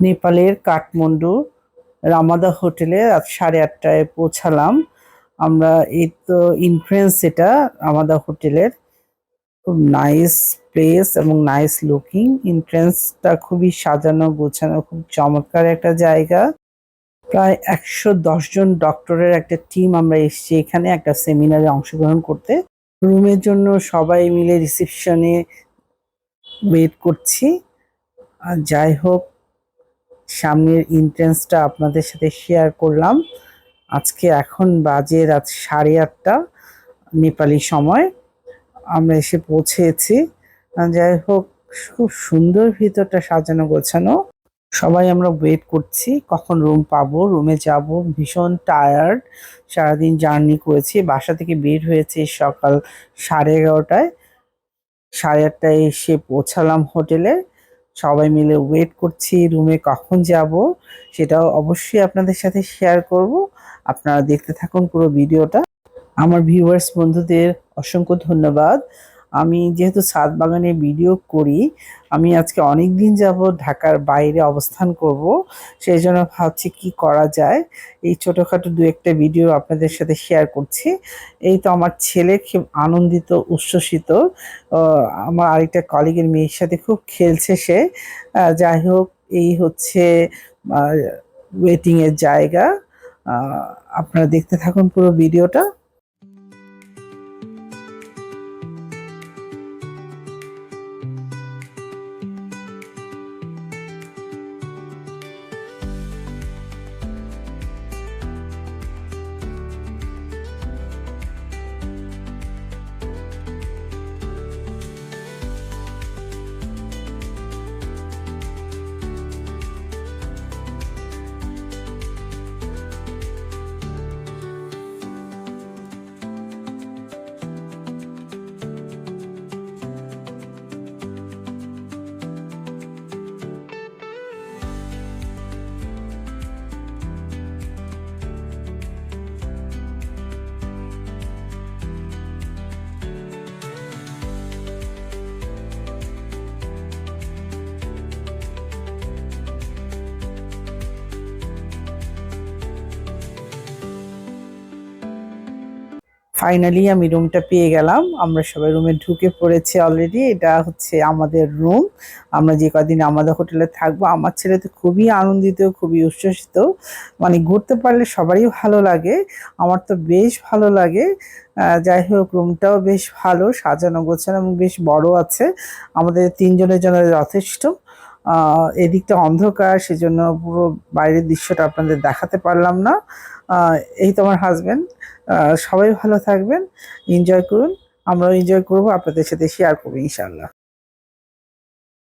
নেপালের কাঠমান্ডু রামাদা হোটেলে রাত সাড়ে আটটায় পৌঁছালাম। আমরা এই তো ইনফ্লুয়েন্স এটা রামাদা হোটেলের খুব নাইস প্লেস এবং নাইস লুকিং এন্ট্রেন্সটা খুবই সাজানো, গোছানো, খুব চমৎকার একটা জায়গা। প্রায় একশো জন ডক্টরের একটা টিম আমরা এসেছি এখানে একটা সেমিনারে অংশগ্রহণ করতে। রুমের জন্য সবাই মিলে রিসেপশনে ওয়েট করছি। আর যাই হোক সামনের এন্ট্রেন্সটা আপনাদের সাথে শেয়ার করলাম। আজকে এখন বাজে রাত সাড়ে আটটা, নেপালি সময়। আমরা এসে পৌঁছেছি। যাই হোক, খুব সুন্দর ভিতরটা সাজানো গোছানো। সবাই আমরা ওয়েট করছি, কখন রুম পাবো রুমে যাব। ভীষণ টায়ার্ড সারাদিন জার্নি করেছি। বাসা থেকে বের হয়েছে সকাল সাড়ে এগারোটায়। সাড়ে আটটায় এসে পৌঁছালাম হোটেলে সবাই মিলে ওয়েট করছি রুমে কখন যাব, সেটাও অবশ্যই আপনাদের সাথে শেয়ার করব। আপনারা দেখতে থাকুন পুরো ভিডিওটা আমার ভিউয়ার্স বন্ধুদের অসংখ্য ধন্যবাদ। আমি যেহেতু সাত বাগানে ভিডিও করি, আমি আজকে অনেক দিন যাব ঢাকার বাইরে অবস্থান করব। সেই জন্য ভাবছি কি করা যায়। এই ছোটোখাটো দু একটা ভিডিও আপনাদের সাথে শেয়ার করছি। এই তো আমার ছেলে খুব আনন্দিত, উচ্ছ্বসিত। আমার আরেকটা কলিগের মেয়ের সাথে খুব খেলছে সে। যাই হোক, এই হচ্ছে ওয়েটিংয়ের জায়গা। আপনারা দেখতে থাকুন পুরো ভিডিওটা। ফাইনালি আমি রুমটা পেয়ে গেলাম। আমরা সবাই রুমে ঢুকে পড়েছি অলরেডি এটা হচ্ছে আমাদের রুম আমরা যে কদিন আমাদের হোটেলে থাকব, আমার ছেলে তো খুবই আনন্দিত, খুবই উচ্ছ্বসিত। মানে ঘুরতে পারলে সবারই ভালো লাগে। আমার তো বেশ ভালো লাগে। যাই হোক রুমটাও বেশ ভালো, সাজানো গোছানো এবং বেশ বড় আছে। আমাদের তিনজনের জন্য যথেষ্ট। এদিকটা অন্ধকার, সেজন্য পুরো বাইরের দৃশ্যটা আপনাদের দেখাতে পারলাম না। এই তোমার আমার হাজবেন্ড সবাই ভালো থাকবেন এনজয় করুন। আমরাও এনজয় করব, আপনাদের সাথে শেয়ার করব ইনশাল্লাহ